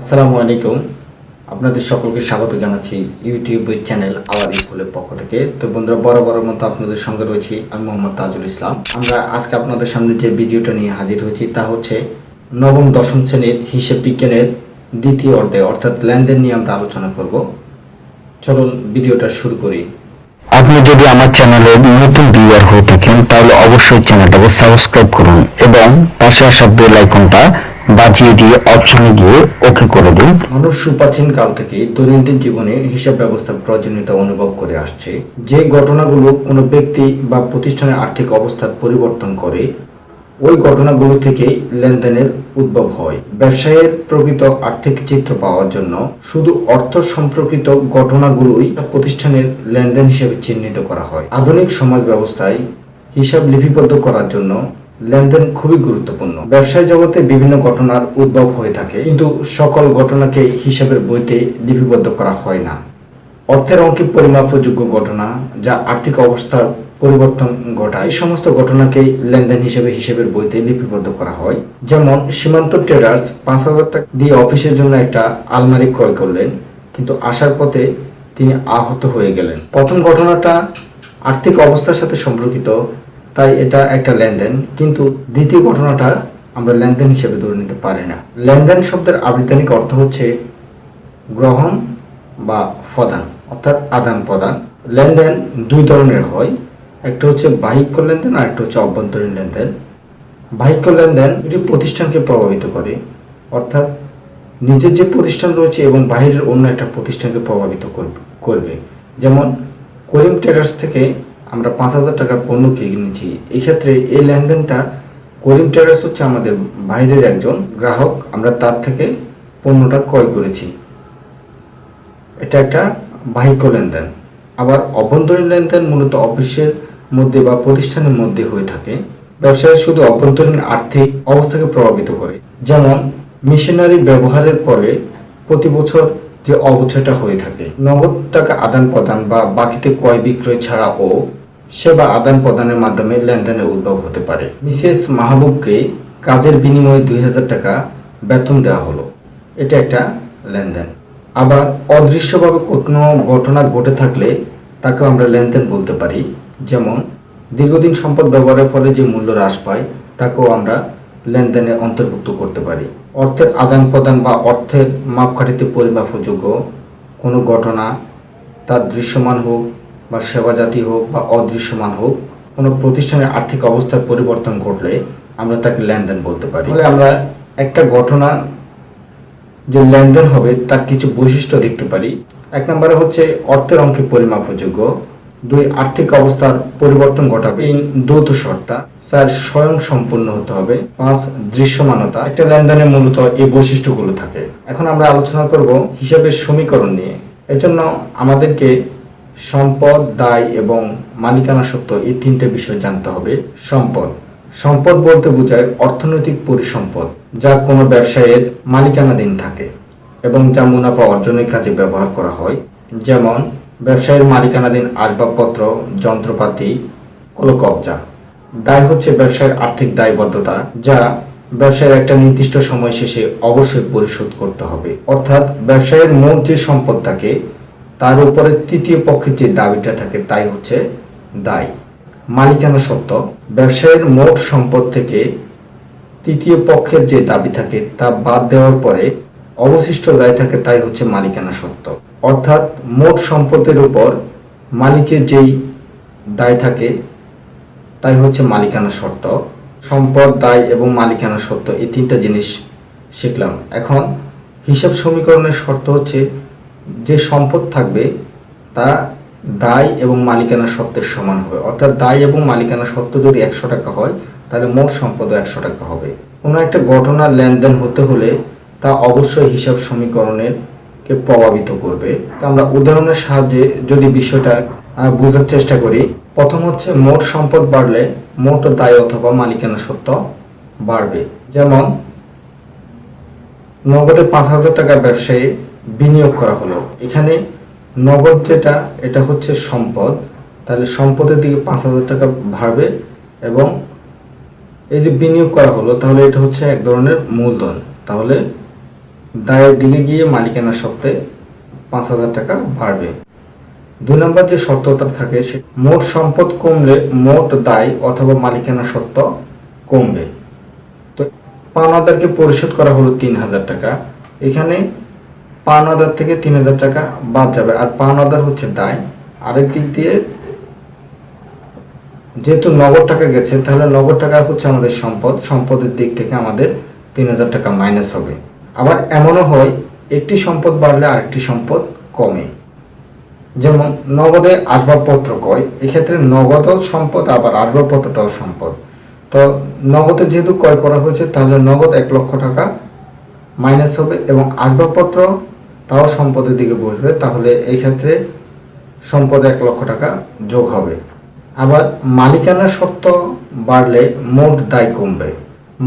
আসসালামু আলাইকুম। আপনাদের সকলকে স্বাগত জানাচ্ছি ইউটিউব চ্যানেল আওয়ার স্কুলের পক্ষ থেকে। তো বন্ধুরা, বড় বড় মতো আপনাদের সঙ্গে রয়েছি আমি মোহাম্মদ তাজুল ইসলাম। আমরা আজকে আপনাদের সামনে যে ভিডিওটা নিয়ে হাজির হয়েছি তা হচ্ছে নবম দশম শ্রেণির হিসেব বিজ্ঞানের দ্বিতীয় অধ্যায়, অর্থাৎ লেনদেন নিয়ে আমরা আলোচনা করব। চলুন ভিডিওটা শুরু করি। আপনি যদি আমার চ্যানেলে নতুন ভিউয়ার হয়ে থাকেন, তাহলে অবশ্যই চ্যানেলটাকে সাবস্ক্রাইব করুন এবং পাশে আসা বেল আইকনটা বাজিয়ে দিয়ে অপশনে গিয়ে ওকে করে দিন। মানুষ সুপ্রাচীন কাল থেকে দৈনন্দিন জীবনে হিসাব ব্যবস্থার প্রয়োজনীয়তা অনুভব করে আসছে। যে ঘটনাগুলো কোনো ব্যক্তি বা প্রতিষ্ঠানের আর্থিক অবস্থার পরিবর্তন করে, ওই ঘটনাগুলো থেকে লেনদেনের উদ্ভব হয়। ব্যবসায়ের প্রকৃত আর্থিক চিত্র পাওয়ার জন্য শুধু অর্থ সম্পর্কিত ঘটনাগুলোই প্রতিষ্ঠানের লেনদেন হিসেবে চিহ্নিত করা হয়। আধুনিক সমাজ ব্যবস্থায় হিসাব লিপিবদ্ধ করার জন্য লেনদেন খুবই গুরুত্বপূর্ণ। ব্যবসায় জগতে বিভিন্ন ঘটনার উদ্ভব হয়ে থাকে, কিন্তু সকল ঘটনাকে হিসাবের বইতে লিপিবদ্ধ করা হয় না। অর্থের অঙ্কে পরিমাপযোগ্য ঘটনা, যা আর্থিক অবস্থার পরিবর্তন ঘটায়, এই সমস্ত ঘটনাকে লেনদেন হিসেবে হিসেবের বইতে লিপিবদ্ধ করা হয়। যেমন, সীমান্ত ট্রেডার্স পাঁচ হাজার টাকা দিয়ে অফিসের জন্য একটা আলমারি ক্রয় করলেন, কিন্তু আসার পথে তিনি আহত হয়ে গেলেন। প্রথম ঘটনাটা আর্থিক অবস্থার সাথে সম্পর্কিত তাই এটা একটা লেনদেন, কিন্তু দ্বিতীয় ঘটনাটা আমরা লেনদেন হিসেবে ধরে নিতে পারি না। লেনদেন শব্দের আবিধানিক অর্থ হচ্ছে গ্রহণ বা প্রদান, অর্থাৎ আদান প্রদান। লেনদেন দুই ধরনের হয়, একটা হচ্ছে বাহিক্য লেনদেন আর একটা হচ্ছে অভ্যন্তরীণ লেনদেন। বাহিক্য লেনদেন এটি প্রতিষ্ঠানকে প্রভাবিত করে, অর্থাৎ নিজের যে প্রতিষ্ঠান রয়েছে এবং বাইরের অন্য একটা প্রতিষ্ঠানকে প্রভাবিত করবে করবে। যেমন করিম ট্রেডার্স থেকে আমরা পাঁচ হাজার টাকার পণ্য কিনেছি এই ক্ষেত্রে এই লেনদেনটা করিম ট্রেডার্স হচ্ছে আমাদের বাইরের একজন গ্রাহক। আমরা তার থেকে পণ্যটা ক্রয় করেছি। এটা একটা বাহিক্য লেনদেন। আবার অভ্যন্তরীণ লেনদেন মূলত অফিসের মধ্যে বা প্রতিষ্ঠানের মধ্যে হয়ে থাকে। ব্যবসায় শুধু অভ্যন্তরীণ আর্থিক অবস্থাকে প্রভাবিত করে। যেমন মেশিনারি ব্যবহারের পরে প্রতি বছর যে অবচয়টা হয়ে থাকে, নগদ টাকা আদান প্রদান বা বাকিতে ক্রয় বিক্রয় ছাড়াও সেবা আদান প্রদানের মাধ্যমে লেনদেনের উদ্ভব হতে পারে। মিসেস মাহবুবকে কাজের বিনিময়ে দুই হাজার টাকা বেতন দেওয়া হলো। এটা একটা লেনদেন। আবার অদৃশ্যভাবে কোনো ঘটনা ঘটে থাকলে তাকেও আমরা লেনদেন বলতে পারি। যেমন, দীর্ঘদিন সম্পদ ব্যবহারের ফলে যে মূল্য হ্রাস পায়, তাকেও আমরা লেনদেনে অন্তর্ভুক্ত করতে পারি। অর্থের আদান প্রদান বা অর্থের মাপকাঠিতে পরিমাপযোগ্য কোনো ঘটনা, তার দৃশ্যমান হোক বা সেবা জাতি হোক বা অদৃশ্যমান হোক, কোনো প্রতিষ্ঠানের আর্থিক অবস্থার পরিবর্তন ঘটলে আমরা তাকে লেনদেন বলতে পারি। তাহলে আমরা একটা ঘটনা যে লেনদেন হবে তার কিছু বৈশিষ্ট্য দেখতে পারি। এক নম্বরে হচ্ছে অর্থের অঙ্কে পরিমাপযোগ্য দুই, আর্থিক অবস্থার পরিবর্তন ঘটাবে। তিন, দ্রুত শর্তা। চার, স্বয়ং সম্পূর্ণ হতে হবে। পাঁচ, দৃশ্যমানতা। একটা লেনদেনে মূলত এই বৈশিষ্ট্যগুলো থাকে। এখন আমরা আলোচনা করব হিসাবের সমীকরণ নিয়ে। এজন্য আমাদেরকে সম্পদ, দায় এবং মালিকানা সত্ত্ব এই তিনটে বিষয় জানতে হবে। সম্পদ। সম্পদ বলতে বোঝায় অর্থনৈতিক পরিসম্পদ, যা কোনো ব্যবসায়ের মালিকানাধীন থাকে এবং যা মুনাফা অর্জনের কাজে ব্যবহার করা হয়। যেমন, ব্যবসায়ের মালিকানাধীন আসবাবপত্র, যন্ত্রপাতি কোনো কবজা দায় হচ্ছে ব্যবসায়ের আর্থিক দায়বদ্ধতা, যা ব্যবসায়ের একটা নির্দিষ্ট সময় শেষে অবশ্যই পরিশোধ করতে হবে। অর্থাৎ ব্যবসায়ের মোট যে সম্পদ থাকে তার উপরে তৃতীয় পক্ষের যে দাবিটা থাকে, তাই হচ্ছে দায়। মালিকানা সত্ত্ব ব্যবসায়ের মোট সম্পদ থেকে তৃতীয় পক্ষের যে দাবি থাকে, তা বাদ দেওয়ার পরে অবশিষ্ট দায় থাকে, তাই হচ্ছে মালিকানা সত্ত্ব অর্থাৎ মোট সম্পদের উপর মালিকের যেই দায় থাকে, তাই হচ্ছে মালিকানা শর্ত সম্পদ, দায় এবং মালিকানা সত্ত্ব এই তিনটা জিনিস শিখলাম। এখন হিসাব সমীকরণের শর্ত হচ্ছে সম্পদ থাকবে, তা দায় এবং মালিকানা সত্ত্বের সমান হবে। অর্থাৎ দায় এবং মালিকানা সত্ত্ব যদি একশো টাকা হয়, তাহলে মোট সম্পদও একশো টাকা হবে। কোনো একটা ঘটনার লেনদেন হতে হলে তা অবশ্যই হিসাব সমীকরণের কে প্রভাবিত করবে। আমরা উদাহরণের সাহায্যে যদি বিষয়টা বোঝার চেষ্টা করি, প্রথম হচ্ছে মোট সম্পদ বাড়লে মোট দায় অথবা মালিকানা সত্ত্ব বাড়বে। যেমন, নগদে পাঁচ হাজার টাকা ব্যবসায়ে বিনিয়োগ করা হলো। এখানে নগদ যেটা, এটা হচ্ছে সম্পদ। তাহলে সম্পদের দিকে পাঁচ হাজার টাকা বাড়বে এবং এই যে বিনিয়োগ করা হলো, তাহলে এটা হচ্ছে এক ধরনের মূলধন। তাহলে দায়ের দিকে গিয়ে মালিকানা সত্ত্বে পাঁচ হাজার টাকা বাড়বে দুই নম্বর যে শর্তটা থাকে, সে মোট সম্পদ কমলে মোট দায় অথবা মালিকানা সত্ত্ব কমবে। তো পাওনাদারকে পরিশোধ করা হলো তিন হাজার টাকা। এখানে পাওনাদার থেকে তিন হাজার টাকা বাদ যাবে। আর পাওনাদার হচ্ছে দায় আরেক দিক দিয়ে যেহেতু নগদ টাকা গেছে, তাহলে নগদ টাকা হচ্ছে আমাদের সম্পদ। সম্পদের দিক থেকে আমাদের তিন হাজার টাকা মাইনাস হবে। আবার এমনও হয়, একটি সম্পদ বাড়লে আরেকটি সম্পদ কমে। যেমন নগদে আসবাবপত্র ক্রয়, এক্ষেত্রে নগদও সম্পদ, আবার আসবাবপত্রটাও সম্পদ। তো নগদে যেহেতু ক্রয় করা হয়েছে, তাহলে নগদ এক লক্ষ টাকা মাইনাস হবে এবং আসবাবপত্র তাও সম্পদের দিকে বসবে, তাহলে এই ক্ষেত্রে সম্পদ এক লক্ষ টাকা যোগ হবে। আবার মালিকানা সত্ত্ব বাড়লে মোট দায় কমবে।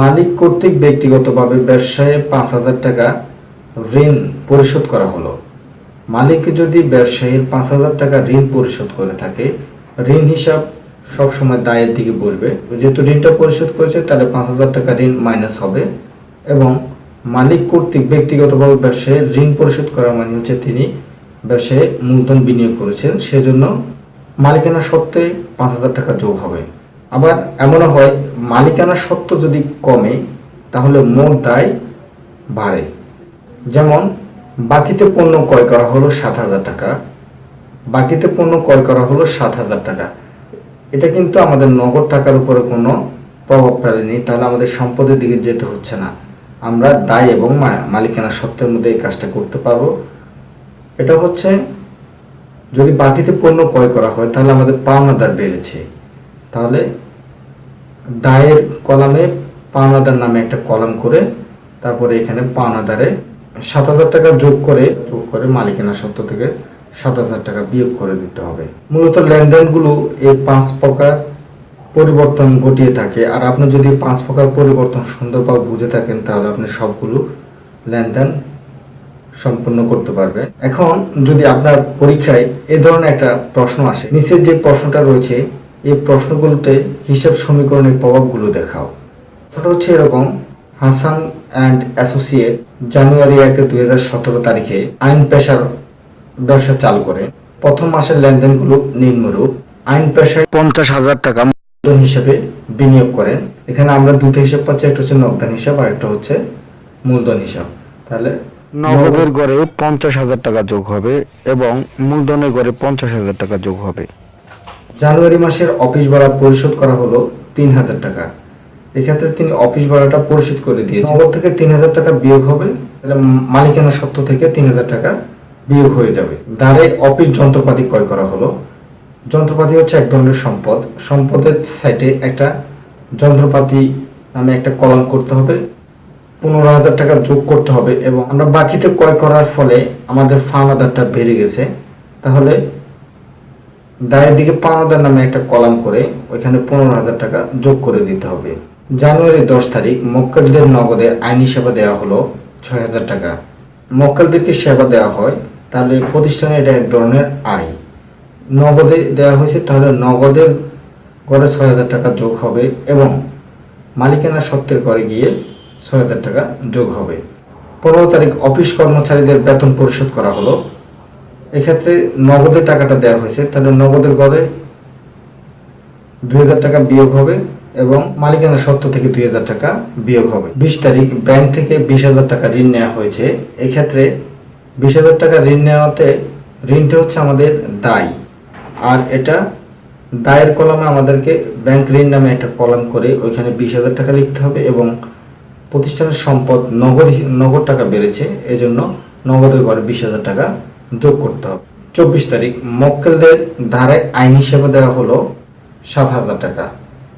মালিক কর্তৃক ব্যক্তিগতভাবে ব্যবসায়ে পাঁচ হাজার টাকা ঋণ পরিশোধ করা হলো। মালিক যদি ব্যবসায়ীর পাঁচ হাজার টাকা ঋণ পরিশোধ করে থাকে, ঋণ হিসাব সবসময় দায়ের দিকে বসবে। যেহেতু ঋণটা পরিশোধ করেছে, তাহলে পাঁচ হাজার টাকা ঋণ মাইনাস হবে এবং মালিক কর্তৃক ব্যক্তিগতভাবে ব্যবসায় ঋণ পরিশোধ করা মানে হচ্ছে তিনি ব্যবসায় মূলধন বিনিয়োগ করেছেন, সেজন্য মালিকানা সত্ত্বে পাঁচ হাজার টাকা যোগ হবে। আবার এমনও হয়, মালিকানা সত্ত্ব যদি কমে, তাহলে মোট দায় বাড়ে। যেমন, বাকিতে পণ্য ক্রয় করা হলো সাত হাজার টাকা, বাকিতে পণ্য ক্রয় করা হলো সাত হাজার টাকা। এটা কিন্তু আমাদের নগদ টাকার উপরে কোনো প্রভাব ফেলেনি, তাহলে আমাদের সম্পদের দিকে যেতে হচ্ছে না। আমরা দায় এবং মালিকানা সত্ত্বের মধ্যে এই কাজটা করতে পারব। এটা হচ্ছে, যদি বাকিতে পণ্য ক্রয় করা হয়, তাহলে আমাদের পাওনাদার বেড়েছে। তাহলে দায়ের কলামে পাওনাদার নামে একটা কলাম করে তারপরে এখানে পাওনাদারে সাত হাজার টাকা যোগ করে যোগ করে মালিকানা সত্ত্ব থেকে সাত হাজার টাকা বিয়োগ করে দিতে হবে। মূলত লেনদেনগুলো এই পাঁচ প্রকার। পরিবর্তন ঘটিয়ে থাকে। আর আপনি যদি পাঁচ প্রকার পরিবর্তন সুন্দরভাবে বুঝে থাকেন, তাহলে আপনি সবগুলো লেনদেন সম্পূর্ণ করতে পারবেন। এখন যদি আপনার পরীক্ষায় এ ধরনের একটা প্রশ্ন আসে, নিচের যে প্রশ্নটা রয়েছে, এই প্রশ্নগুলোতে হিসাব সমীকরণের প্রভাবগুলো দেখাও। সেটা হচ্ছে এরকম, হাসান অ্যান্ড অ্যাসোসিয়েট জানুয়ারি এক দুই হাজার সতেরো তারিখে আইন পেশার ব্যবসা চালু করে। প্রথম মাসের লেনদেনগুলো নিম্নরূপ। আইন পেশায় পঞ্চাশ হাজার টাকা হিসেবে বিনিয়োগ করেন। এখানে আমরা দুটো হিসাব পাচ্ছি একটা হচ্ছে নগদান হিসাব আর একটা হচ্ছে মূলধন হিসাব। তাহলে নগদের গড়ে পঞ্চাশ হাজার টাকা যোগ হবে এবং মূলধনের গড়ে পঞ্চাশ হাজার টাকা যোগ হবে। জানুয়ারি মাসের অফিস ভাড়া পরিশোধ করা হলো তিন হাজার টাকা। এক্ষেত্রে তিনি অফিস ভাড়াটা পরিশোধ করে দিয়েছেন। নগদ থেকে তিন হাজার টাকা বিয়োগ হবে তাহলে মালিকানা সত্ত্ব থেকে তিন হাজার টাকা বিয়োগ হয়ে যাবে। দ্বারে অফিস যন্ত্রপাতি ক্রয় করা হলো। যন্ত্রপাতি হচ্ছে এক ধরনের সম্পদ। সম্পদের সাইটে একটা যন্ত্রপাতি নামে একটা কলম করতে হবে, পনেরো হাজার টাকা যোগ করতে হবে এবং আমরা বাকিতে ক্রয় করার ফলে আমাদের ফার্মাদারটা বেড়ে গেছে। তাহলে দায়ের দিকে পাওনাদার নামে একটা কলাম করে ওইখানে পনেরো হাজার টাকা যোগ করে দিতে হবে। জানুয়ারি দশ তারিখ মক্কেলদের নগদে আইনি সেবা দেওয়া হলো ছয় হাজার টাকা। মক্কেলদেরকে সেবা দেওয়া হয়, তাহলে প্রতিষ্ঠানে এটা এক ধরনের আয়। নগদে দেওয়া হয়েছে, তাহলে নগদের গড়ে ছয় হাজার টাকা যোগ হবে এবং মালিকানা সত্ত্বের করে গিয়ে ছয় হাজার টাকা যোগ হবে। পনেরো তারিখ অফিস কর্মচারীদের বেতন পরিশোধ করা হলো। এক্ষেত্রে নগদে টাকাটা দেওয়া হয়েছে, তাহলে নগদের গড়ে দুই হাজার টাকা বিয়োগ হবে এবং মালিকানা সত্ত্ব থেকে দুই হাজার টাকা বিয়োগ হবে। বিশ তারিখ ব্যাংক থেকে বিশ হাজার টাকা ঋণ নেওয়া হয়েছে। এক্ষেত্রে বিশ হাজার টাকা ঋণ নেওয়াতে ঋণটা হচ্ছে আমাদের দায়। আর এটা দায়ের কলমে আমাদেরকে ব্যাংক ঋণ নামে একটা কলম করে ওইখানে বিশ হাজার টাকা লিখতে হবে এবং প্রতিষ্ঠানের সম্পদ নগদ নগদ টাকা বেড়েছে, এজন্য নগদের ঘরে বিশ হাজার টাকা যোগ করতে হবে। চব্বিশ তারিখ, মক্কেলদের ধারে আইন হিসেবে দেওয়া হলো সাত হাজার টাকা।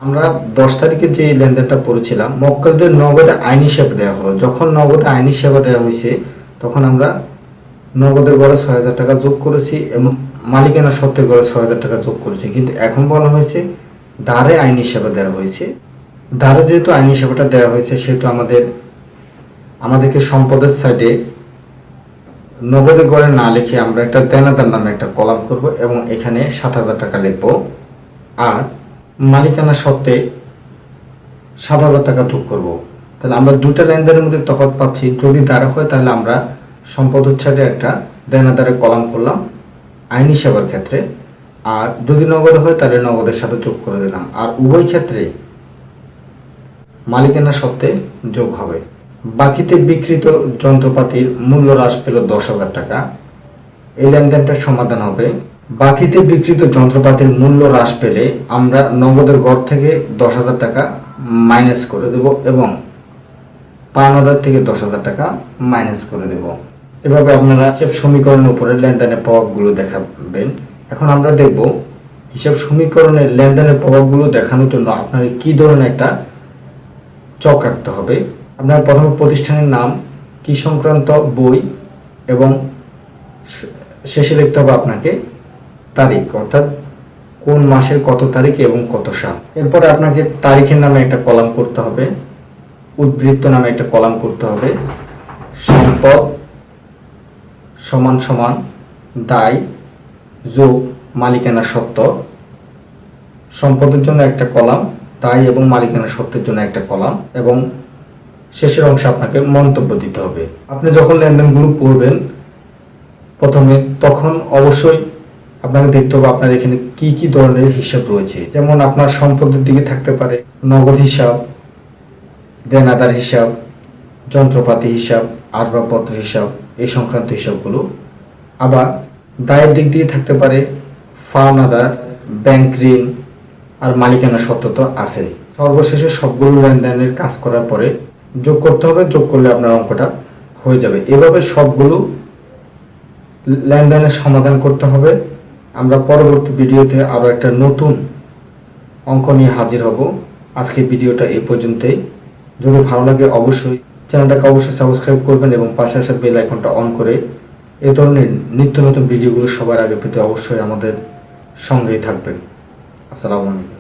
আমরা দশ তারিখে যে লেনদেনটা পড়েছিলাম, মক্কেলদের নগদে আইন হিসেবে দেওয়া হলো। যখন নগদে আইন হিসেবে দেওয়া হয়েছে, তখন আমরা নগদের ঘরে ছয় হাজার টাকা যোগ করেছি এবং মালিকানা সত্ত্বের ঘরে ছয় হাজার টাকা যোগ করেছি। কিন্তু এখন বলা হয়েছে দাঁড়ে আইন হিসেবে দেওয়া হয়েছে। দাঁড়ে যেহেতু আইন হিসেবেটা দেওয়া হয়েছে, সেহেতু আমাদের, আমাদেরকে সম্পদের সাইডে নগদে গড়ে না লিখে আমরা একটা দেনাদার নামে একটা কলাম করব এবং এখানে সাত হাজার টাকা লিখব। আর মালিকানা সত্ত্বে সাত হাজার টাকা যোগ করব। তাহলে আমরা দুটো লেনদেনের মধ্যে তফাৎ পাচ্ছি। যদি দ্বারা হয়, তাহলে আমরা সম্পদ উচ্ছেদে একটা দেনাদারে কলাম করলাম আইনি সেবার ক্ষেত্রে। আর যদি নগদ হয়, তাহলে নগদের সাথে যোগ করে দিলাম। আর উভয় ক্ষেত্রে মালিকানা সত্ত্বে যোগ হবে। বাকিতে বিকৃত যন্ত্রপাতির মূল্য হ্রাস পেল দশ হাজার টাকা। এই লেনদেনটার সমাধান হবে। বাকিতে বিকৃত যন্ত্রপাতির মূল্য হ্রাস পেলে আমরা নগদের গড় থেকে দশ হাজার টাকা মাইনাস করে দেব এবং পাওনাদার থেকে দশ হাজার টাকা মাইনাস করে দেব। এভাবে আপনারা হিসাব সমীকরণের উপরে লেনদেনের প্রভাবগুলো দেখাবেন। এখন আমরা দেখব হিসাব সমীকরণের লেনদেনের প্রভাবগুলো দেখানোর জন্য আপনাকে কি ধরনের একটা চক রাখতে হবে। আপনার প্রথমে প্রতিষ্ঠানের নাম, কি সংক্রান্ত বই এবং শেষে লিখতে হবে আপনাকে তারিখ, অর্থাৎ কোন মাসের কত তারিখ এবং কত সাল। এরপরে আপনাকে তারিখের নামে একটা কলাম করতে হবে, উদ্বৃত্ত নামে একটা কলাম করতে হবে, সম্পদ সমান সমান দায় যোগ মালিকানা সত্ত্ব সম্পদের জন্য একটা কলাম, দায় এবং মালিকানা সত্ত্বের জন্য একটা কলাম এবং শেষের অংশে আপনাকে মন্তব্য দিতে হবে। আপনি যখন লেনদেনগুলো পড়বেন প্রথমে তখন অবশ্যই আপনাকে দেখতে হবে আপনার এখানে কি কি ধরনের হিসাব রয়েছে। যেমন আপনার সম্পদের দিকে থাকতে পারে নগদ হিসাব, দেনাদার হিসাব, যন্ত্রপাতি হিসাব, আসবাবপত্র হিসাব এই সংক্রান্ত হিসাবগুলো। আবার দায়ের দিক দিয়ে থাকতে পারে ফার্মাদার ব্যাংক ঋণ আর মালিকানা সত্ত্ব তো আছে সর্বশেষে সবগুলো লেনদেনের কাজ করার পরে যোগ করতে হবে, যোগ করলে আপনার অঙ্কটা হয়ে যাবে। এভাবে সবগুলো লেনদেনের সমাধান করতে হবে। আমরা পরবর্তী ভিডিওতে আরও একটা নতুন অঙ্ক নিয়ে হাজির হব। আজকে ভিডিওটা এই পর্যন্তই। যদি ভালো লাগে অবশ্যই চ্যানেলটাকে অবশ্যই সাবস্ক্রাইব করবেন এবং পাশে আসা বেল আইকনটা অন করে এ ধরনের নিত্য নতুন ভিডিওগুলো সবার আগে পেতে অবশ্যই আমাদের সঙ্গেই থাকবেন। আসসালামু আলাইকুম।